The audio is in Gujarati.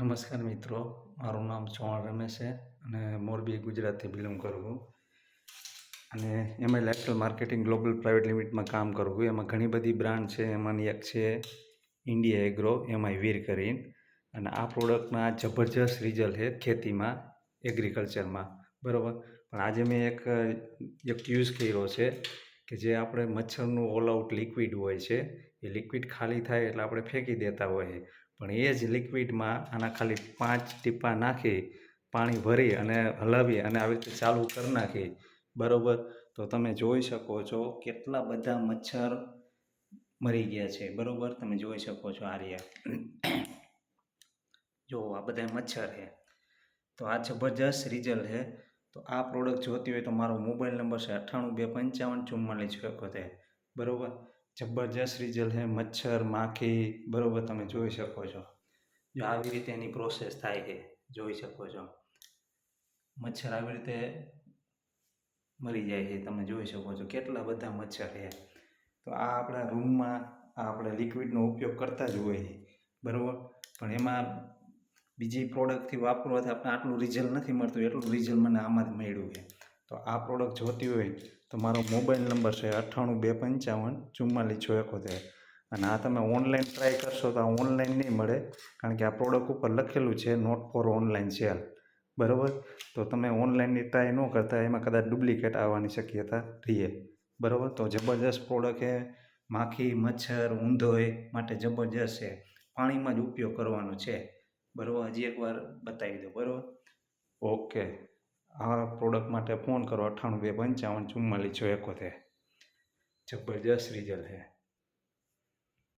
નમસ્કાર મિત્રો, મારું નામ ચૌહાણ રમેશ છે અને મોરબી ગુજરાતથી બિલોંગ કરું છું. અને એમાં લાઇફસ્ટાઈલ માર્કેટિંગ ગ્લોબલ પ્રાઇવેટ લિમિટમાં કામ કરું છું. એમાં ઘણી બધી બ્રાન્ડ છે એમાંની એક છે ઇન્ડિયા એગ્રો એમાંય વીર કરીને. અને આ પ્રોડક્ટના જબરજસ્ત રિઝલ્ટ છે ખેતીમાં એગ્રીકલ્ચરમાં બરાબર? પણ આજે મેં એક એક યુઝ કર્યો છે કે જે આપણે મચ્છરનું ઓલ આઉટ લિક્વિડ હોય છે. એ લિક્વિડ ખાલી થાય એટલે આપણે ફેંકી દેતા હોઈએ. પણ એ જ લિક્વિડમાં આના ખાલી પાંચ ટીપા નાખી, પાણી ભરી અને હલાવી અને આવી રીતે ચાલુ કરી નાખી. બરાબર? તો તમે જોઈ શકો છો કેટલા બધા મચ્છર મરી ગયા છે. બરાબર? તમે જોઈ શકો છો આ રહ્યા. જો આ બધા મચ્છર છે. તો આ જબરજસ્ત રિઝલ્ટ છે. તો આ પ્રોડક્ટ જોતી હોય તો મારો મોબાઈલ નંબર છે અઠ્ઠાણું બે પંચાવન ચુમ્માલીસ એકોતેર બરાબર? જબરજસ્ત રિઝલ્ટ છે મચ્છર, માખી, બરાબર તમે જોઈ શકો છો. જો આવી રીતે એની પ્રોસેસ થાય છે, જોઈ શકો છો. મચ્છર આવી રીતે મરી જાય છે, તમે જોઈ શકો છો. કેટલા બધા મચ્છર છે. તો આ આપણા રૂમમાં આ આપણે લિક્વિડનો ઉપયોગ કરતા જ હોય છે, બરાબર? પણ એમાં બીજી પ્રોડક્ટથી વાપરવાથી આપણે આટલું રિઝલ્ટ નથી મળતું, એટલું રિઝલ્ટ મને આમાંથી મળ્યું છે. તો આ પ્રોડક્ટ જોતી હોય તો મારો મોબાઈલ નંબર છે અઠ્ઠાણું બે પંચાવન ચુમ્માલીસ છો એકોતેર અને આ તમે ઓનલાઈન ટ્રાય કરશો તો આ ઓનલાઈન નહીં મળે, કારણ કે આ પ્રોડક્ટ ઉપર લખેલું છે નોટ ફોર ઓનલાઈન સેલ બરાબર? તો તમે ઓનલાઈનની ટ્રાય ન કરતા, એમાં કદાચ ડુપ્લિકેટ આવવાની શક્યતા રહીએ. બરાબર? તો જબરજસ્ત પ્રોડક્ટ છે, માખી, મચ્છર, ઊંધોય માટે જબરજસ્ત છે. પાણીમાં જ ઉપયોગ કરવાનો છે. બરાબર? હજી એકવાર બતાવી દો. બરાબર? ઓકે આ પ્રોડક્ટ માટે ફોન કરો અઠ્ઠાણું બે પંચાવન ચુમ્માલીસ છ એકોતેર જબરજસ્ત રિઝલ્ટ છે.